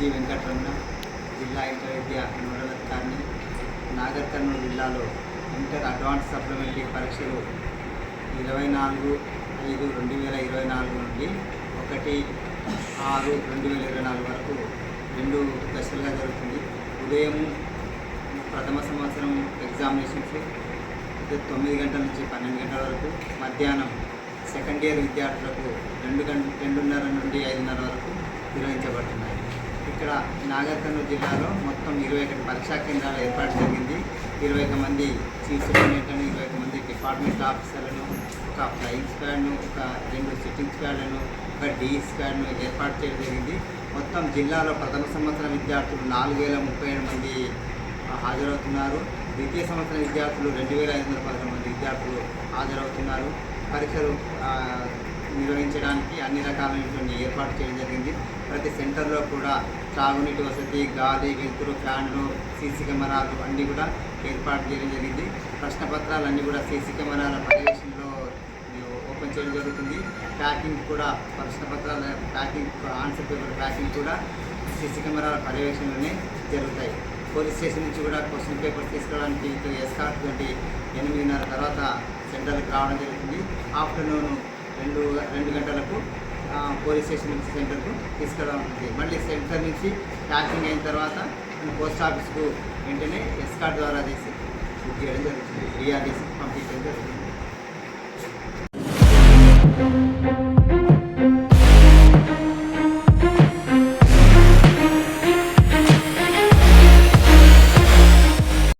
G Venkataramana జిల్లా inter విద్యార్థి nodal అధికారిని నాగర్ కర్నూలు జిల్లాలో ఇంటర్ అడ్వాన్స్ సప్లిమెంటరీ పరీక్షలు ఇరవై నాలుగు ఐదు రెండు వేల ఇరవై నాలుగు నుండి ఒకటి ఆరు రెండు వేల ఇరవై నాలుగు వరకు రెండు దశలుగా జరుగుతుంది. ఉదయం ప్రథమ సంవత్సరం ఎగ్జామినేషన్స్ తొమ్మిది గంటల నుంచి పన్నెండు గంటల వరకు మధ్యాహ్నం సెకండ్ ఇయర్ విద్యార్థులకు రెండు గంట రెండున్నర నుండి ఐదున్నర వరకు నిర్వహించబడుతున్నాయి. ఇక్కడ నాగర్ కర్నూలు జిల్లాలో మొత్తం ఇరవై ఒకటి పరీక్షా కేంద్రాలు ఏర్పాటు జరిగింది. ఇరవై ఒక మంది చీఫ్ సూపరింటెండెంట్లను ఇరవై ఒక మంది డిపార్ట్మెంట్ ఆఫీసర్లను ఒక ఫ్లయింగ్ స్క్వాడ్ను ఒక రెండు సిట్టింగ్ స్క్వాడ్లను ఒక డీ స్క్వాడ్ను ఏర్పాటు చేయడం జరిగింది. మొత్తం జిల్లాలో ప్రథమ సంవత్సరం విద్యార్థులు నాలుగు వేల ముప్పై ఏడు మంది హాజరవుతున్నారు. ద్వితీయ సంవత్సర విద్యార్థులు రెండు వేల ఐదు వందల పదకొండు మంది విద్యార్థులు హాజరవుతున్నారు. పరీక్షలు నిర్వహించడానికి అన్ని రకాలైనటువంటి ఏర్పాటు చేయడం జరిగింది. ప్రతి సెంటర్లో కూడా త్రాగునీటి వసతి గాలి వెలుతురు ఫ్యాన్లు సీసీ కెమెరాలు అన్నీ కూడా ఏర్పాటు చేయడం జరిగింది. ప్రశ్న పత్రాలు అన్నీ కూడా సీసీ కెమెరాల పర్యవేక్షణలో ఓపెన్ చేయడం జరుగుతుంది. ప్యాకింగ్ కూడా ప్రశ్న పత్రాల ప్యాకింగ్ ఆన్సర్ పేపర్ ప్యాకింగ్ కూడా సీసీ కెమెరాల పర్యవేక్షణలోనే జరుగుతాయి. పోలీస్ స్టేషన్ నుంచి కూడా క్వశ్చన్ పేపర్ తీసుకురావడానికి ఇటు ఎస్కార్ట్ తోటి ఎనిమిదిన్నర తర్వాత సెంటర్కి రావడం జరుగుతుంది. ఆఫ్టర్నూన్ రెండు రెండు గంటలకు పోలీస్ స్టేషన్ నుంచి సెంటర్కు తీసుకురావడం మళ్ళీ సెంటర్ నుంచి ప్యాకింగ్ అయిన తర్వాత పోస్ట్ ఆఫీస్కు వెంటనే ఎస్కార్ట్ ద్వారా చేసి బుక్ చేయడం జరుగుతుంది. రియాలీస్ పంపించడం జరుగుతుంది.